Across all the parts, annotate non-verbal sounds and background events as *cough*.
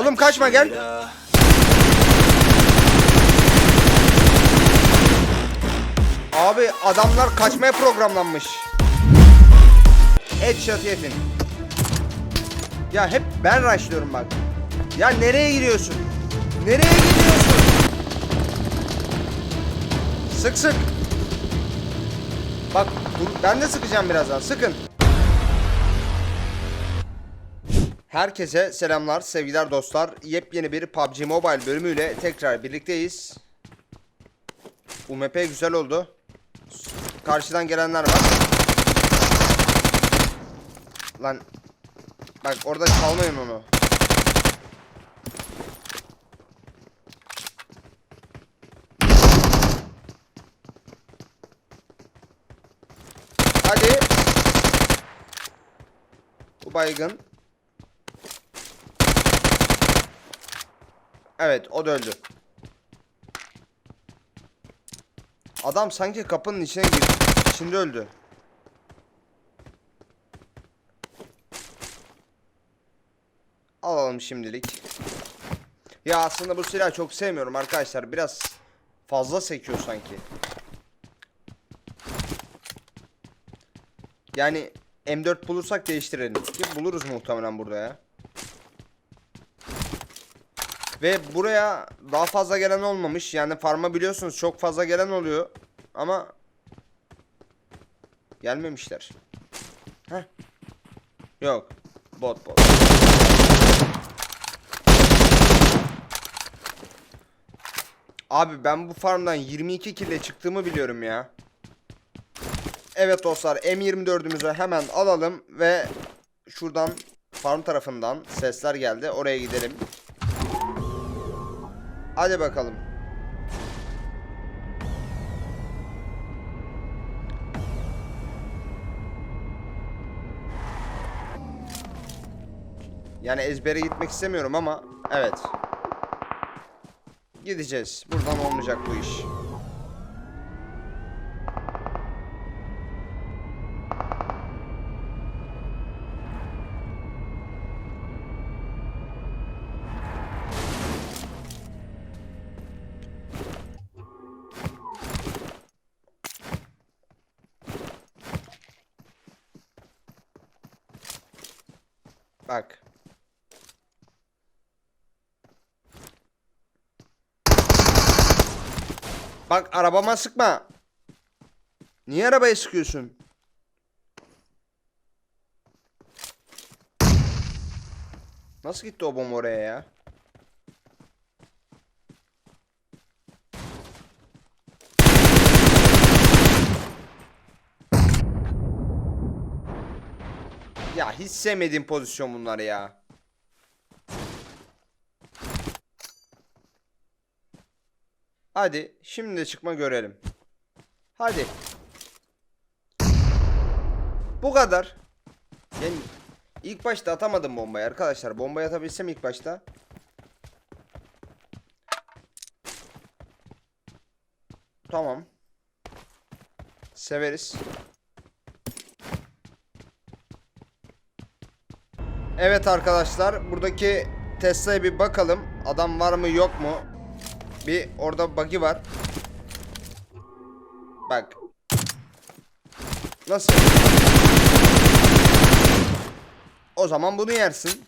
Oğlum kaçma gel. Abi adamlar kaçmaya programlanmış. Headshot yedin. Ya hep ben rushlıyorum bak. Ya nereye gidiyorsun? Nereye gidiyorsun? Sık sık. Bak ben de sıkacağım birazdan. Sıkın. Herkese selamlar, sevgiler dostlar. Yepyeni bir PUBG Mobile bölümüyle tekrar birlikteyiz. UMP güzel oldu. Karşıdan gelenler var. Lan bak orada çalmayın onu. Hadi. Bu baygın. Evet o da öldü. Adam sanki kapının içine girdi. İçinde öldü. Alalım şimdilik. Ya aslında bu silahı çok sevmiyorum arkadaşlar. Biraz fazla sekiyor sanki. Yani M4 bulursak değiştirelim. Ki buluruz muhtemelen burada ya. Ve buraya daha fazla gelen olmamış. Yani farma biliyorsunuz çok fazla gelen oluyor. Ama gelmemişler. Heh. Yok. Bot bot. Abi ben bu farmdan 22 kille çıktığımı biliyorum ya. Evet dostlar M24'ümüzü hemen alalım ve şuradan farm tarafından sesler geldi. Oraya gidelim. Hadi bakalım. Yani ezbere gitmek istemiyorum ama evet. Gideceğiz. Buradan olmayacak bu iş. Bak. Bak arabama sıkma. Niye arabaya sıkıyorsun? Nasıl gitti o bomba oraya ya? Ya hiç sevmediğim pozisyon bunlar ya. Hadi şimdi de çıkma görelim. Hadi. Bu kadar. Yani ilk başta atamadım bombayı arkadaşlar. Bombayı atabilsem ilk başta. Tamam. Severiz. Evet arkadaşlar buradaki Tesla'ya bir bakalım. Adam var mı yok mu? Bir orada bug'i var. Bak. Nasıl? O zaman bunu yersin.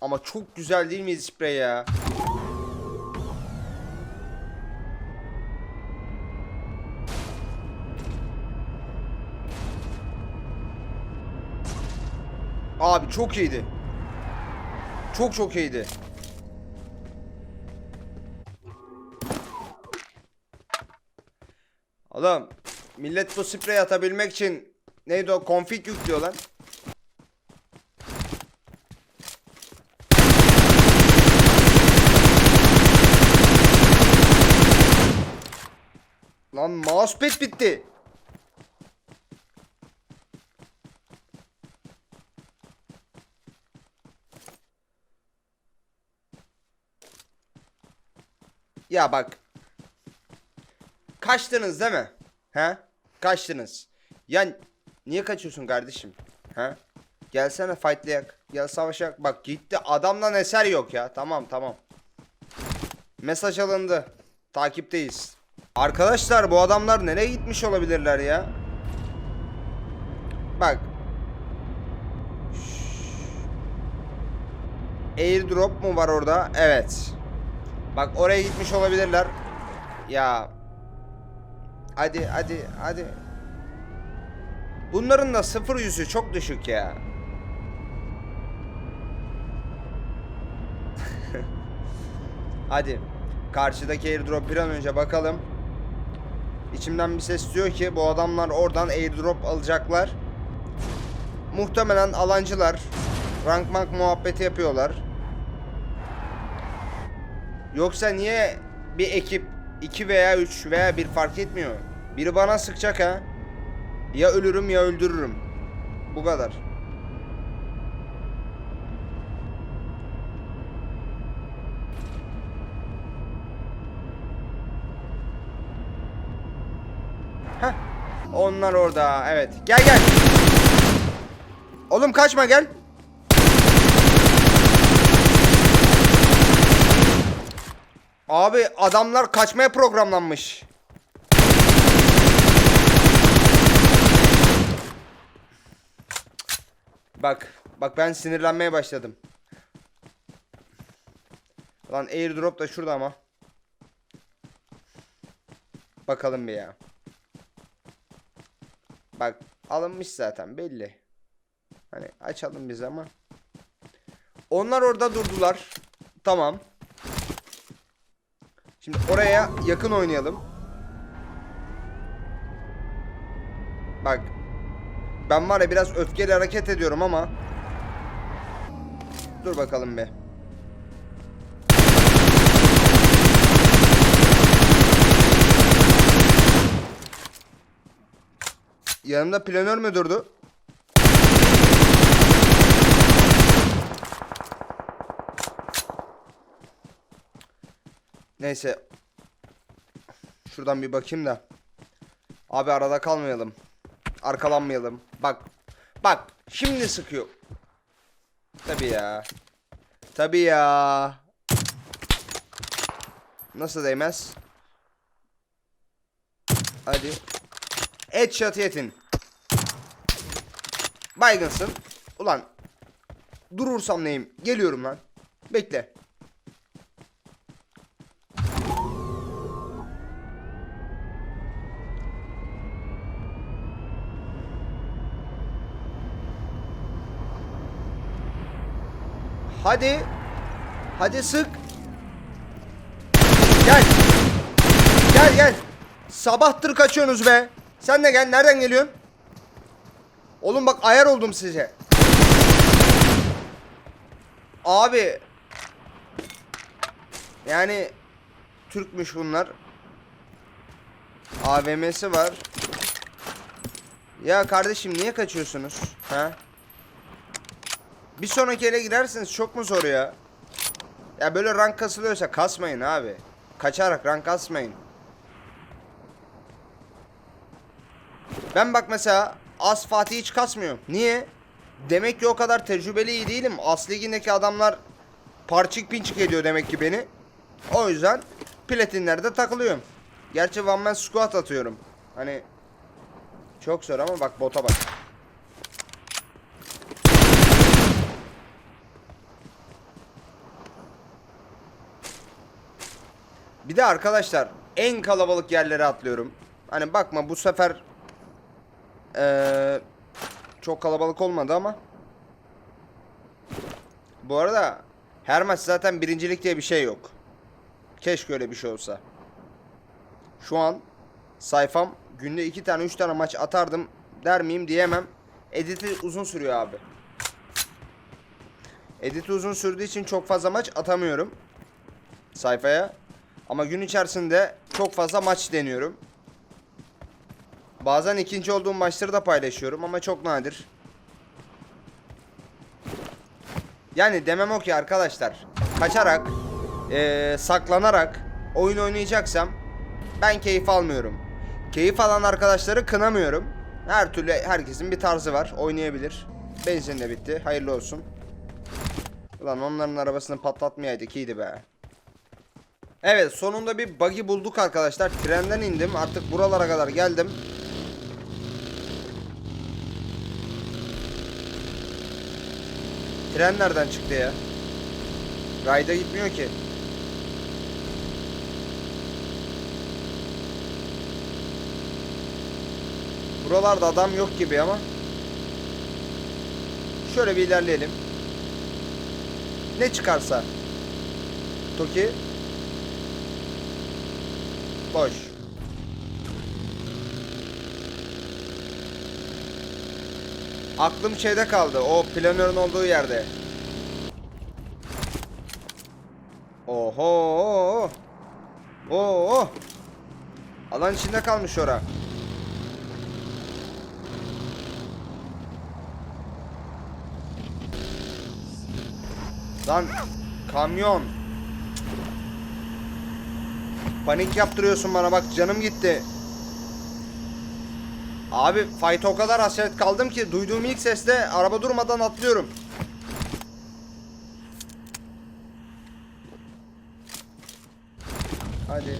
Ama çok güzel değil mi sprey ya? Abi çok iyiydi. Çok çok iyiydi. Oğlum millet bu sprey atabilmek için neydi o config yüklüyor lan. Lan mousepad bitti. Ya bak. Kaçtınız değil mi? He? Kaçtınız. Ya niye kaçıyorsun kardeşim? He? Gelsene fightlayak. Gel savaşak. Bak gitti. Adamdan eser yok ya. Tamam tamam. Mesaj alındı. Takipteyiz. Arkadaşlar bu adamlar nereye gitmiş olabilirler ya? Bak. Airdrop mu var orada? Evet. Bak oraya gitmiş olabilirler. Ya. Hadi hadi hadi. Bunların da sıfır yüzü çok düşük ya. *laughs* hadi. Karşıdaki airdrop bir an önce bakalım. İçimden bir ses diyor ki bu adamlar oradan airdrop alacaklar. Muhtemelen alancılar. Rank mank muhabbeti yapıyorlar. Yoksa niye bir ekip 2 veya 3 veya 1 fark etmiyor. Biri bana sıkacak ha. Ya ölürüm ya öldürürüm. Bu kadar. Heh. Onlar orada. Evet. Gel gel. Oğlum kaçma gel. Abi adamlar kaçmaya programlanmış. Bak, bak ben sinirlenmeye başladım. Lan airdrop da şurada ama. Bakalım bir ya. Bak alınmış zaten belli. Hani açalım biz ama. Onlar orada durdular. Tamam. Şimdi oraya yakın oynayalım. Bak. Ben var ya biraz öfkeli hareket ediyorum ama. Dur bakalım be. Yanımda planör mü durdu? Neyse. Şuradan bir bakayım da. Abi arada kalmayalım. Arkalanmayalım. Bak. Bak. Şimdi sıkıyor. Tabii ya. Tabii ya. Nasıl değmez? Hadi. Headshot yetin. Baygınsın. Ulan. Durursam neyim? Geliyorum lan. Bekle. Hadi. Hadi sık. Gel. Gel gel. Sabahtır kaçıyorsunuz be. Sen de gel. Nereden geliyorsun? Oğlum bak ayar oldum size. Abi. Yani Türkmüş bunlar. AVM'si var. Ya kardeşim niye kaçıyorsunuz? Ha? Bir sonraki ele girerseniz çok mu zor ya? Ya böyle rank kasılıyorsa kasmayın abi. Kaçarak rank kasmayın. Ben bak mesela As Fatih hiç kasmıyorum. Niye? Demek ki o kadar tecrübeli iyi değilim. As ligindeki adamlar parçık pinçik ediyor demek ki beni. O yüzden platinlerde takılıyorum. Gerçi one man squat atıyorum. Hani çok zor ama bak bota bak. Bir de arkadaşlar en kalabalık yerlere atlıyorum. Hani bakma bu sefer eee, çok kalabalık olmadı ama. Bu arada her maç zaten birincilik diye bir şey yok. Keşke öyle bir şey olsa. Şu an sayfam günde iki tane üç tane maç atardım der miyim diyemem. Editi uzun sürüyor abi. Editi uzun sürdüğü için çok fazla maç atamıyorum sayfaya. Ama gün içerisinde çok fazla maç deniyorum. Bazen ikinci olduğum maçları da paylaşıyorum ama çok nadir. Yani demem o ki arkadaşlar. Kaçarak, eee, saklanarak oyun oynayacaksam ben keyif almıyorum. Keyif alan arkadaşları kınamıyorum. Her türlü herkesin bir tarzı var. Oynayabilir. Benzin de bitti. Hayırlı olsun. Ulan onların arabasını patlatmayaydık iyiydi be. Evet sonunda bir buggy bulduk arkadaşlar. Trenden indim. Artık buralara kadar geldim. Tren nereden çıktı ya? Rayda gitmiyor ki. Buralarda adam yok gibi ama. Şöyle bir ilerleyelim. Ne çıkarsa. Toki. Boş. Aklım şeyde kaldı. O planörün olduğu yerde. Oho. Oo. Alan içinde kalmış ora. Lan kamyon. Panik yaptırıyorsun bana bak canım gitti. Abi fight'a o kadar hasret kaldım ki duyduğum ilk sesle araba durmadan atlıyorum. Hadi.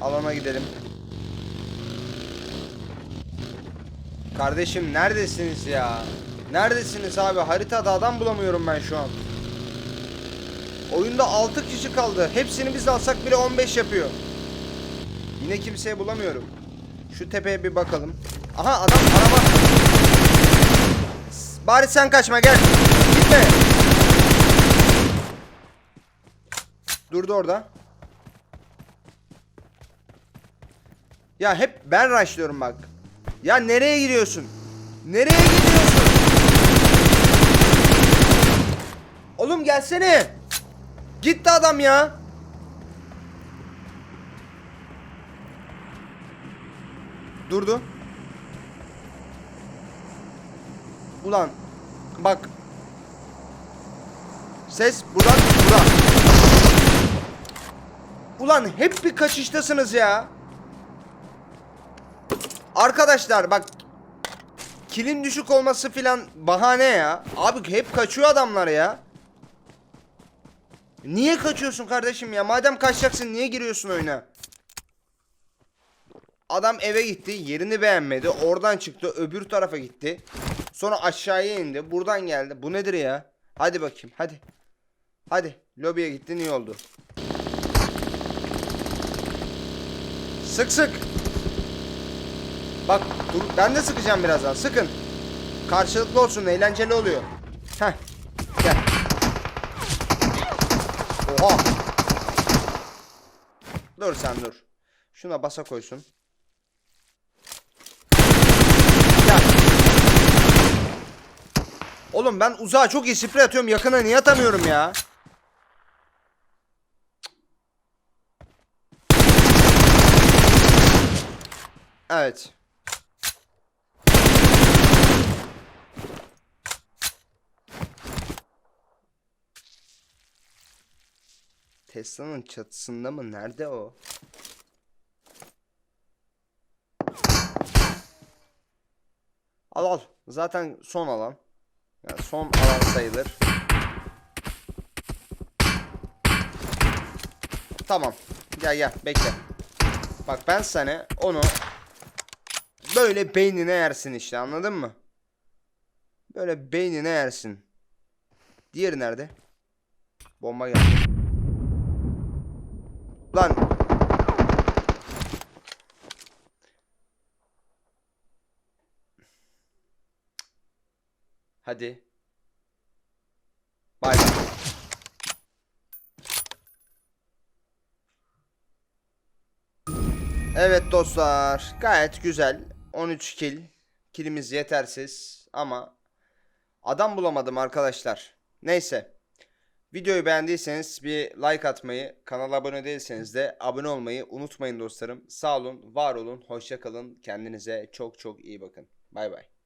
Alana gidelim. Kardeşim neredesiniz ya? Neredesiniz abi? Haritada adam bulamıyorum ben şu an. Oyunda 6 kişi kaldı. Hepsini biz alsak bile 15 yapıyor. Yine kimseyi bulamıyorum. Şu tepeye bir bakalım. Aha adam araba. Bari sen kaçma gel. Gitme. Durdu orada. Ya hep ben rushlıyorum bak. Ya nereye gidiyorsun? Nereye gidiyorsun? Oğlum gelsene. Gitti adam ya. Durdu. Ulan bak. Ses buradan buradan. Ulan hep bir kaçıştasınız ya. Arkadaşlar bak kilin düşük olması filan bahane ya. Abi hep kaçıyor adamlar ya. Niye kaçıyorsun kardeşim ya? Madem kaçacaksın niye giriyorsun oyuna? Adam eve gitti, yerini beğenmedi. Oradan çıktı, öbür tarafa gitti. Sonra aşağıya indi, buradan geldi. Bu nedir ya? Hadi bakayım, hadi. Hadi, lobiye gittin iyi oldu. Sık sık. Bak, dur, ben de sıkacağım birazdan. Sıkın. Karşılıklı olsun, eğlenceli oluyor. Heh. Gel. Oha. Dur sen dur. Şuna basa koysun. Gel. Oğlum ben uzağa çok iyi sprey atıyorum. Yakına niye atamıyorum ya? Evet. Tesla'nın çatısında mı? Nerede o? Al al. Zaten son alan. Yani son alan sayılır. Tamam. Gel gel bekle. Bak ben sana onu böyle beynine yersin işte anladın mı? Böyle beynine yersin. Diğeri nerede? Bomba geldi. Lan. Hadi. Bay bay. Evet dostlar. Gayet güzel. 13 kill. Killimiz yetersiz ama adam bulamadım arkadaşlar. Neyse. Videoyu beğendiyseniz bir like atmayı, kanala abone değilseniz de abone olmayı unutmayın dostlarım. Sağ olun, var olun, hoşça kalın. Kendinize çok çok iyi bakın. Bay bay.